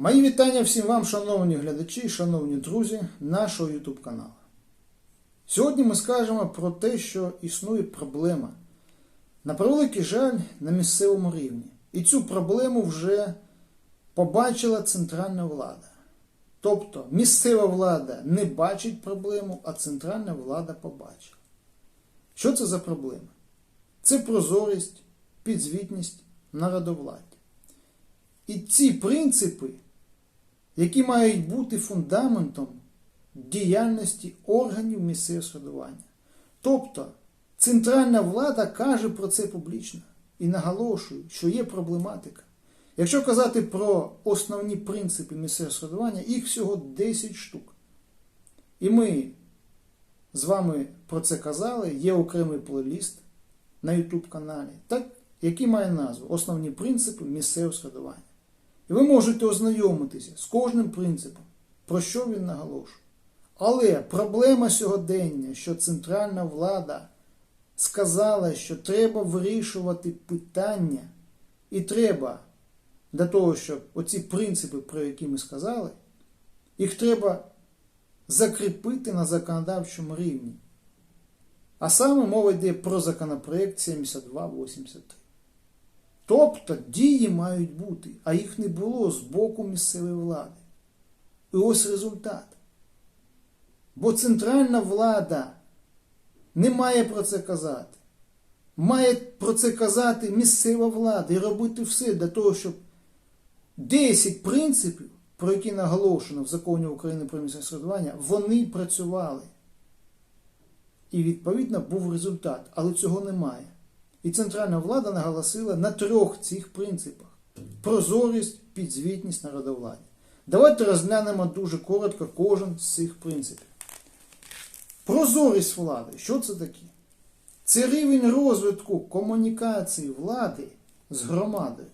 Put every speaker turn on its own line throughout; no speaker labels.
Мої вітання всім вам, шановні глядачі, шановні друзі нашого YouTube каналу. Сьогодні ми скажемо про те, що існує проблема. На превеликий жаль, на місцевому рівні. І цю проблему вже побачила центральна влада. Тобто місцева влада не бачить проблему, а центральна влада побачила. Що це за проблема? Це прозорість, підзвітність народовладдя. І ці принципи, які мають бути фундаментом діяльності органів місцевого самоврядування. Тобто центральна влада каже про це публічно і наголошує, що є проблематика. Якщо казати про основні принципи місцевого самоврядування, їх всього 10 штук. І ми з вами про це казали, є окремий плейліст на YouTube каналі, так, який має назву Основні принципи місцевого самоврядування. І ви можете ознайомитися з кожним принципом, про що він наголошує. Але проблема сьогодення, що центральна влада сказала, що треба вирішувати питання, і треба для того, щоб оці принципи, про які ми сказали, їх треба закріпити на законодавчому рівні. А саме мова йде про законопроект 7283. Тобто дії мають бути, а їх не було з боку місцевої влади. І ось результат. Бо центральна влада не має про це казати. Має про це казати місцева влада і робити все для того, щоб 10 принципів, про які наголошено в законі України про місцеве самоврядування, вони працювали. І відповідно був результат, але цього немає. І центральна влада наголосила на трьох цих принципах: прозорість, підзвітність народовладдя. Давайте розглянемо дуже коротко кожен з цих принципів. Прозорість влади. Що це таке? Це рівень розвитку комунікації влади з громадою,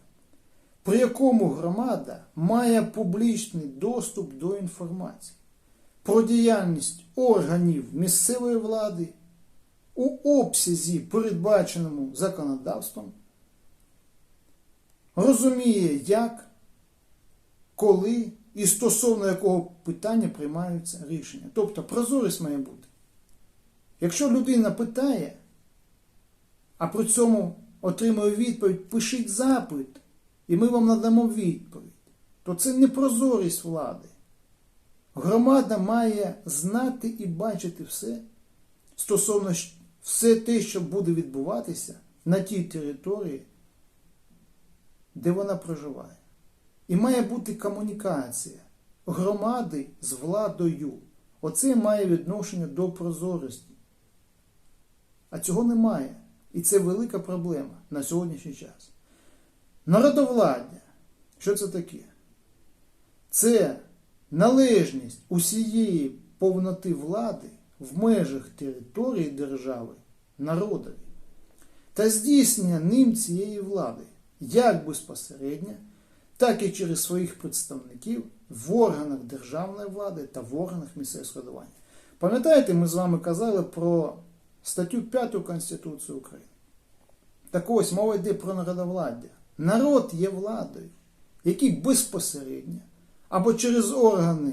при якому громада має публічний доступ до інформації про діяльність органів місцевої влади у обсязі, передбаченому законодавством, розуміє, як, коли і стосовно якого питання приймаються рішення. Тобто прозорість має бути. Якщо людина питає, а при цьому отримує відповідь, пишіть запит, і ми вам надамо відповідь, то це не прозорість влади. Громада має знати і бачити все стосовно все те, що буде відбуватися на тій території, де вона проживає. І має бути комунікація громади з владою. Оце має відношення до прозорості. А цього немає. І це велика проблема на сьогоднішній час. Народовладдя. Що це таке? Це належність усієї повноти влади в межах території держави народові та здійснення ним цієї влади як безпосередньо, так і через своїх представників в органах державної влади та в органах місцевого складування. Пам'ятаєте, ми з вами казали про статтю 5 Конституції України. Так ось мова йде про народовладдя. Народ є владою, який безпосередньо або через органи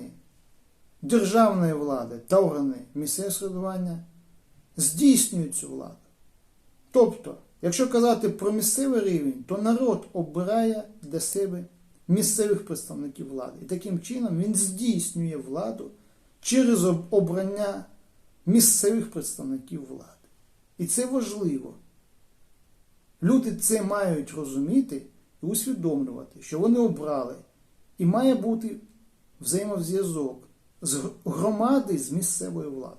державної влади та органи місцевого самоврядування здійснюють цю владу. Тобто, якщо казати про місцевий рівень, то народ обирає для себе місцевих представників влади. І таким чином він здійснює владу через обрання місцевих представників влади. І це важливо. Люди це мають розуміти і усвідомлювати, що вони обрали. І має бути взаємозв'язок з громади з місцевою владою.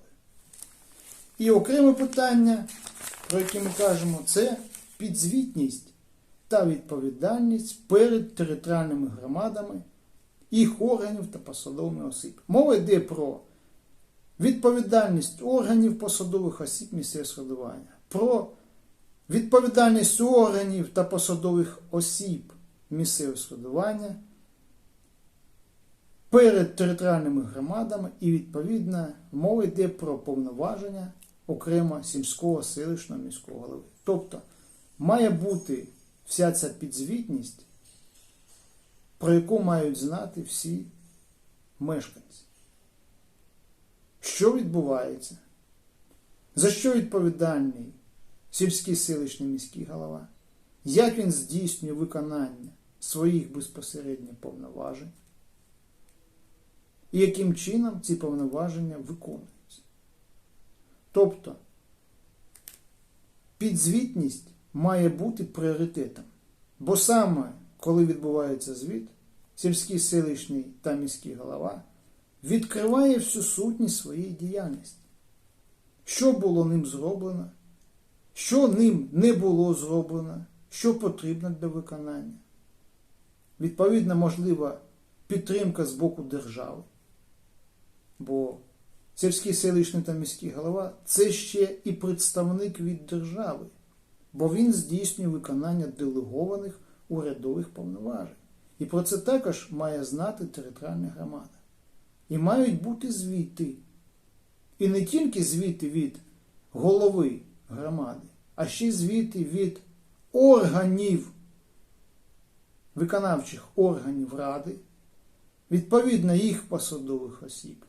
І окреме питання, про яке ми кажемо, це підзвітність та відповідальність перед територіальними громадами, їх органів та посадовими осіб. Мова йде про відповідальність органів посадових осіб місцевого складування, про відповідальність органів та посадових осіб місцевого складування перед територіальними громадами і, відповідно, мова йде про повноваження окремо сільського селищного міського голови. Тобто має бути вся ця підзвітність про яку мають знати всі мешканці. Що відбувається? За що відповідальний сільський селищний міський голова? Як він здійснює виконання своїх безпосередньо повноважень? І яким чином ці повноваження виконуються? Тобто, підзвітність має бути пріоритетом. Бо саме коли відбувається звіт, сільський селищний та міський голова відкриває всю сутність своєї діяльності. Що було ним зроблено, що ним не було зроблено, що потрібно для виконання. Відповідно, можлива підтримка з боку держави. Бо сільський селищний та міський голова це ще і представник від держави, бо він здійснює виконання делегованих урядових повноважень. І про це також має знати територіальна громада. І мають бути звіти. І не тільки звіти від голови громади, а ще звіти від органів, виконавчих органів ради, відповідно їх посадових осіб.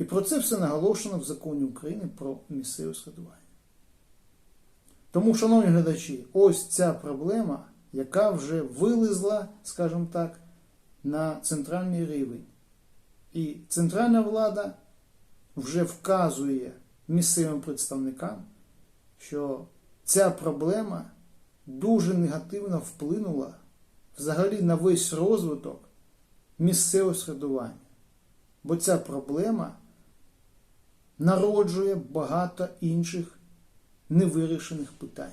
І про це все наголошено в законі України про місцеве складування. Тому, шановні глядачі, ось ця проблема, яка вже вилізла, скажімо так, на центральний рівень. І центральна влада вже вказує місцевим представникам, що ця проблема дуже негативно вплинула взагалі на весь розвиток місцевого середування. Бо ця проблема народжує багато інших невирішених питань.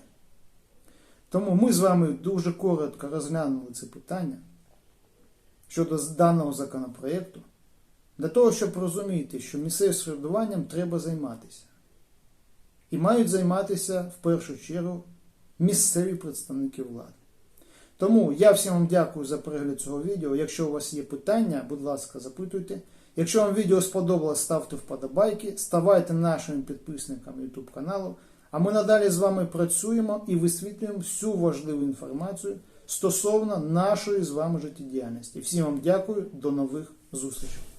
Тому ми з вами дуже коротко розглянули це питання щодо даного законопроєкту, для того, щоб розуміти, що місцевим середуванням треба займатися. І мають займатися в першу чергу місцеві представники влади. Тому я всім вам дякую за перегляд цього відео. Якщо у вас є питання, будь ласка, запитуйте. Якщо вам відео сподобалось, ставте вподобайки, ставайте нашими підписниками YouTube каналу. А ми надалі з вами працюємо і висвітлюємо всю важливу інформацію стосовно нашої з вами життєдіяльності. Всім вам дякую, до нових зустрічей.